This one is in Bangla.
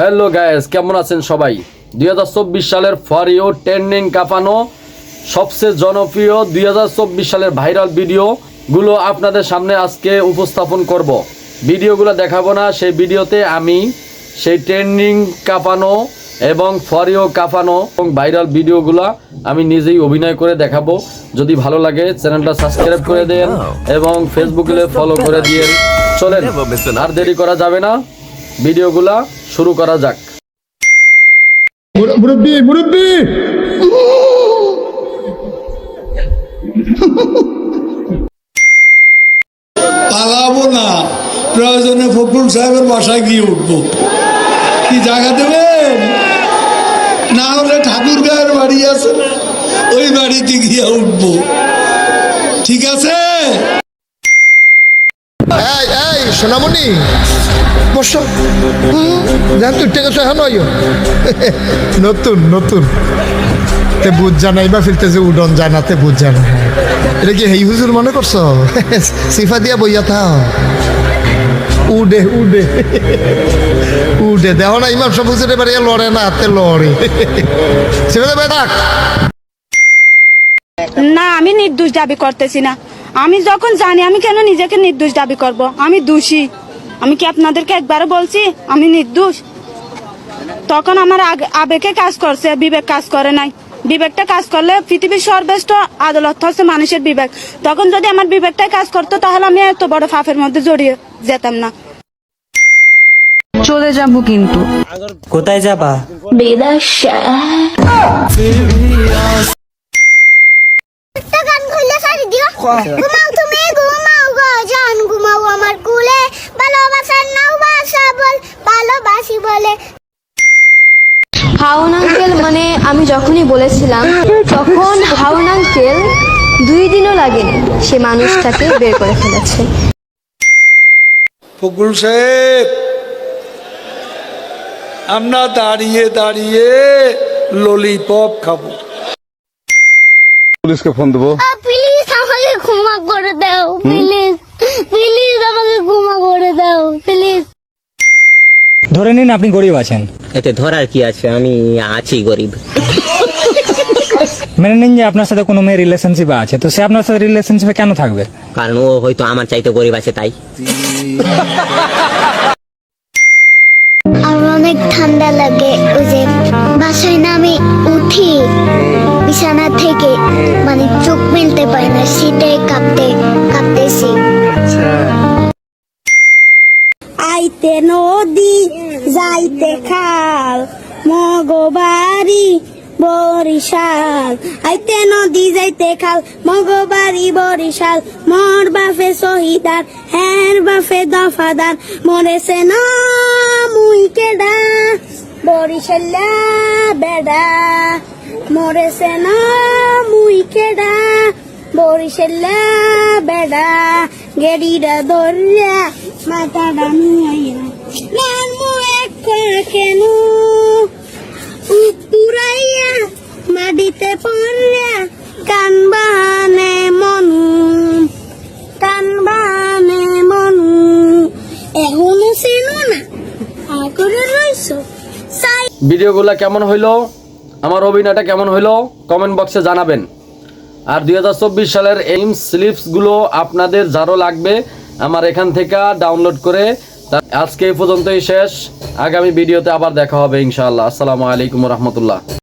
হ্যালো গায়েস কেমন আছেন সবাই? দুই হাজার চব্বিশ সালের ফর ইউ ট্রেন্ডিং কাঁপানো সবচেয়ে জনপ্রিয় দুই হাজার চব্বিশ সালের ভাইরাল ভিডিওগুলো আপনাদের সামনে আজকে উপস্থাপন করব। ভিডিওগুলো দেখাবো না, সেই ভিডিওতে আমি সেই ট্রেন্ডিং কাঁপানো এবং ফরিও কাঁপানো এবং ভাইরাল ভিডিওগুলো আমি নিজেই অভিনয় করে দেখাবো। যদি ভালো লাগে, চ্যানেলটা সাবস্ক্রাইব করে দেন এবং ফেসবুকে ফলো করে দিয়ে চলেন। আর দেরি করা যাবে না, ভিডিওগুলা শুরু করা যাক। মুর- মুরব্বি মুরব্বি! পালাবো না। প্রয়োজনে ফখরুল সাহেবের বাসায় গিয়ে উঠবো। কি জায়গা দেবেন? না হলে ঠাকুর গায়ের বাড়ি আছে ওই বাড়িতে গিয়ে উঠবো। ঠিক আছে? সোনামণি বস। জান তুই টেকে এখন? আইও নতুন নতুন। তে বুঝ জানাই বা ফিরতেছে উডন জানাতে বুঝ জানা এটা কি হেই হুজুর মনে করছ? সিফা দিয়া বইয়া থাও। উডে উডে। উডে দেহ না ইমাম সব হুজুরে বাড়ি লড়ে না হাতে লড়ে। সিফা দে না আমি নির্দোষ দাবি করতেছি না। আমি যখন জানি আমি কেন নিজেকে নির্দোষ দাবি করব? আমি দোষী। আমি কি আপনাদেরকে একবারও বলছি আমি নির্দোষ? তখন আমার আগ- আবেগে কাজ করছে বিবেক কাজ করে নাই। বিবেকটা কাজ করলে পৃথিবীর সর্বশ্রেষ্ঠ আদালত হচ্ছে মানুষের বিবেক। তখন যদি আমার বিবেকটাই কাজ করতো তাহলে আমি এত বড় ফাফের মধ্যে জড়িয়ে যেতাম না। চলে যাব কিন্তু। কোথায় যাবা? একটা ঘুমাও। তুমি ঘুমাও গো জান ঘুমাও আমার কুলে। ভালোবাসার নাও বাসা বল ভালোবাসি বলে। হাউন আঙ্কেল মানে আমি যখনই বলেছিলাম তখন হাউন আঙ্কেল দুই দিনও লাগেনি সে মানুষটাকে বের করে ফেলেছে। ফখরুল সাহেব আমরা দাঁড়িয়ে দাঁড়িয়ে ললিপপ খাব। পুলিশকে ফোন দেবো। ক্ষমা করে দাও প্লিজ প্লিজ আমাকে ক্ষমা করে দাও প্লিজ ধরে নিন আপনি গরিব আছেন। এতে ধরার কি আছে? আমি আছি গরিব। মেনে নিন যে আপনার সাথে কোনো মেয়ে রিলেশনশিপে আছে। তো সে আপনার সাথে রিলেশনশিপে কেন থাকবে? কারণ ও হয়তো আমার চাইতে গরিব আছে তাই। আমার অনেক ঠান্ডা লাগে ওই যে আইতে নদী, যাইতে খাল মগবাড়ি বরিশাল। আইতে নদী, যাইতে খাল মগবাড়ি বরিশাল। মোর বাফে শহীদার হ্যার বাফে দফাদার। মরেছে না মুই কেডা, বরিশাল্লা বেডা। মরেছে না মুই কেডা, বরিশাল্লা বেডা। গেডিটা ধরিয়া মাথাটা নিয়ে নামু এক কেন মাটিতে পড়িয়া কান বাহানে মনু কান বাহানে মনু এখনও না আগরে ভিডিওগুলো কেমন হইল? আমার অভিনয়টা কেমন হইল? কমেন্ট বক্সে জানাবেন। আর দুই হাজার চব্বিশ সালের এইম স্লিপসগুলো আপনাদের যারও লাগবে আমার এখান থেকে ডাউনলোড করে আজকে এই পর্যন্তই শেষ। আগামী ভিডিওতে আবার দেখা হবে ইনশাআল্লাহ। আসসালামু আলাইকুম রহমতুল্লাহ।